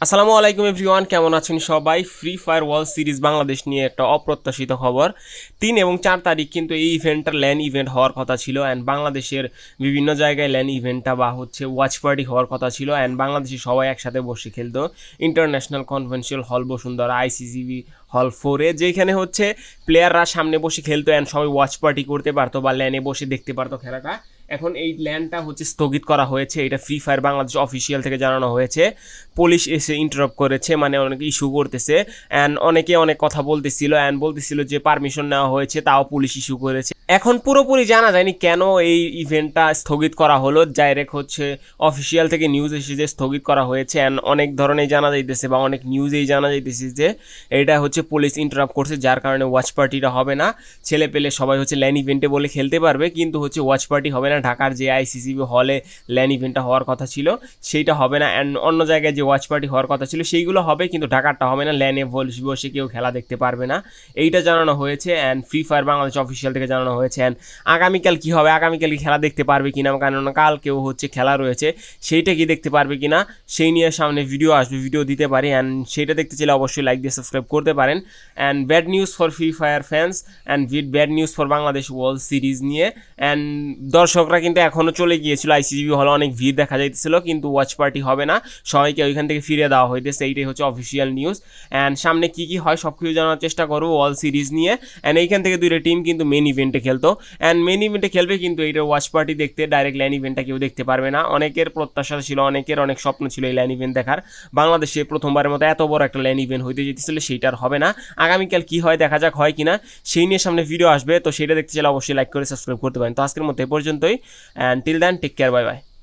আসসালামু আলাইকুম এভরিওয়ান, কেমন আছেন সবাই? Free fire world series Bangladesh নিয়ে একটা অপ্রত্যাশিত খবর। তিন এবং চার তারিখ কিন্তু এই ইভেন্টটা ল্যান্ড ইভেন্ট হওয়ার কথা ছিল অ্যান্ড বাংলাদেশের বিভিন্ন জায়গায় ল্যান্ড ইভেন্টটা বা হচ্ছে ওয়াচ পার্টি হওয়ার কথা ছিল অ্যান্ড বাংলাদেশি সবাই একসাথে বসে খেলতো। ইন্টারন্যাশনাল কনভেনশনাল হল বসুন্ধরা আইসিসিবি হল ফোরে যেখানে হচ্ছে প্লেয়াররা সামনে বসে খেলতো অ্যান্ড সবাই ওয়াচ পার্টি করতে পারতো বা ল্যানে বসে দেখতে পারতো খেলাটা। এখন এই ল্যান্ডটা হচ্ছে স্থগিত করা হয়েছে, এটা ফ্রি ফায়ার বাংলাদেশ অফিসিয়াল থেকে জানানো হয়েছে। পুলিশ এসে ইন্টারাপ করেছে মানে অনেকে ইস্যু করতেছে। অ্যান্ড অনেকে অনেক কথা বলতেছিল অ্যান্ড বলতেছিল যে পারমিশন নেওয়া হয়েছে, তাও পুলিশ ইস্যু করেছে। এখন পুরোপুরি জানা যায়নি কেন এই ইভেন্টটা স্থগিত করা হলো। ডাইরেক্ট হচ্ছে অফিসিয়াল থেকে নিউজ এসে যে স্থগিত করা হয়েছে অ্যান্ড অনেক ধরনের জানা যাইতেছে বা অনেক নিউজেই জানা যাইতেছে যে এটা হচ্ছে পুলিশ ইন্টারাপ করছে, যার কারণে ওয়াচ পার্টিটা হবে না। ছেলে পেলে সবাই হচ্ছে ল্যান ইভেন্টে বলে খেলতে পারবে, কিন্তু হচ্ছে ওয়াচ পার্টি হবে না। ঢাকার যে আইসিসিবি হলে ল্যান ইভেন্টটা হওয়ার কথা ছিল, সেইটা হবে না। অ্যান্ড অন্য জায়গায় যে ওয়াচ পার্টি হওয়ার কথা ছিল, সেইগুলো হবে, কিন্তু ঢাকারটা হবে না। ল্যানে বসে কেউ খেলা দেখতে পারবে না। এইটা জানানো হয়েছে and free fire Bangladesh official থেকে জানানো হয়েছে। অ্যান্ড আগামীকাল কি হবে? আগামীকাল কি খেলা দেখতে পারবে কিনা? কারণ কাল কেউ হচ্ছে খেলা রয়েছে, সেইটা কি দেখতে পারবে কিনা, সেই নিয়ে সামনে ভিডিও আসবে ভিডিও দিতে পারি। অ্যান্ড সেইটা দেখতে চাইলে অবশ্যই লাইক দিয়ে সাবস্ক্রাইব করতে পারেন। And bad news for free fire fans and with bad news for Bangladesh world series নিয়ে। অ্যান্ড দর্শকরা কিন্তু এখনও চলে গিয়েছিল। আইসিজিবি হলে অনেক ভিড় দেখা যাইতেছিল, কিন্তু ওয়াচ পার্টি হবে না। সবাইকে ওইখান থেকে ফিরে দেওয়া হইতেছে এইটাই হচ্ছে অফিসিয়াল নিউজ অ্যান্ড সামনে কী কী হয় সব কিছু জানার চেষ্টা করব ওয়ার্ল্ড সিরিজ নিয়ে। অ্যান্ড এইখান থেকে দুইটা টিম কিন্তু মেন ইভেন্টে খেলতো। অ্যান্ড মেন ইভেন্টে খেলবে কিন্তু এইটা ওয়াচ পার্টি দেখতে ডাইরেক্ট ল্যান ইভেন্টটা কেউ দেখতে পারবে না। অনেকের প্রত্যাশা ছিল, অনেকের অনেক স্বপ্ন ছিল এই ল্যান ইভেন্ট দেখার। বাংলাদেশে প্রথমবারের মতো এত বড় একটা ল্যান ইভেন্ট হইতে যেতেছিল সেইটার হবে না। আগামীকাল কি হয়, দেখা যাক হয় কিনা। সেই নিয়ে সামনে ভিডিও আসবে, তো সেটা দেখতে চাইলে অবশ্যই লাইক করে সাবস্ক্রাইব করতে পারেন। তো আজকের মতো এ পর্যন্তই। and till then take care. Bye bye